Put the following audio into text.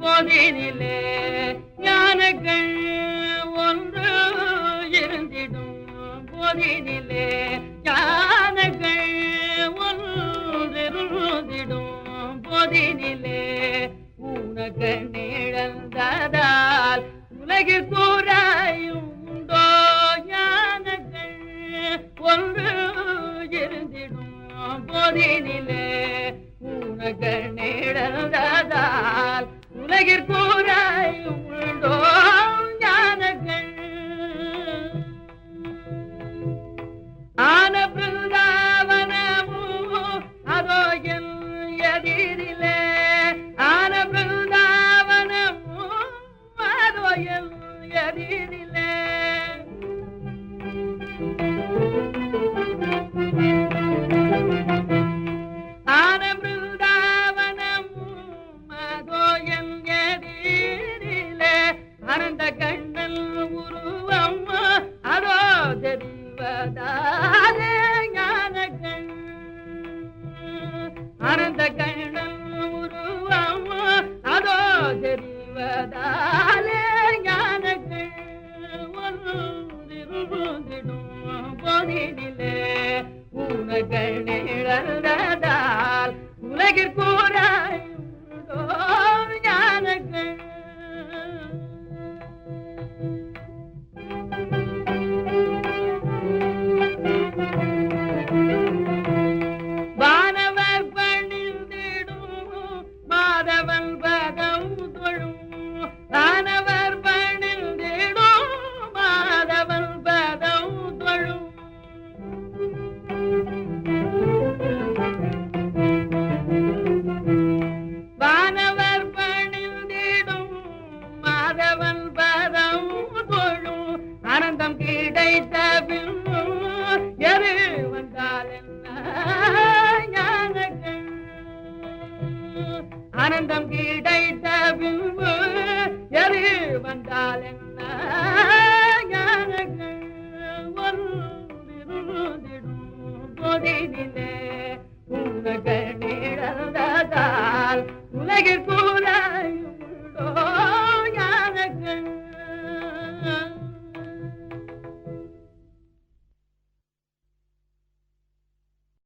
போதினிலே. ஞானங்கள் ஒன்று இருந்திடும் போதினிலே. போதினிலே உனக்கு நிழந்ததால் உலகில் கூறாயும் உண்டோ ஞானங்கள்? ஒன்று இருந்திடும் போதினிலே உனக்கு நிழந்ததால் உலகில் கூறாயும் உண்டோ ஆன பிருந்தாவனமோ அதோ என் எதிரிலே அதோ எதிரிலே ஆன பிருந்தாவனமும் உருவம் அதோ தெரிவதாலே ஞானங்கள் ஒன்றிருந்திடும் போதினிலே உனகள் நிழந்ததால் உலகிற்கூறாயுண்டோ ஞானங்கள். மாதவன் ஆனந்தம் கிடைத்த பின்னும் எது வந்தால் ஆனந்தம் கிடைத்த பின்பு எது வந்தால் என்ன? ஞானங்கள். ஒன்றிருந்திடும் போதினிலே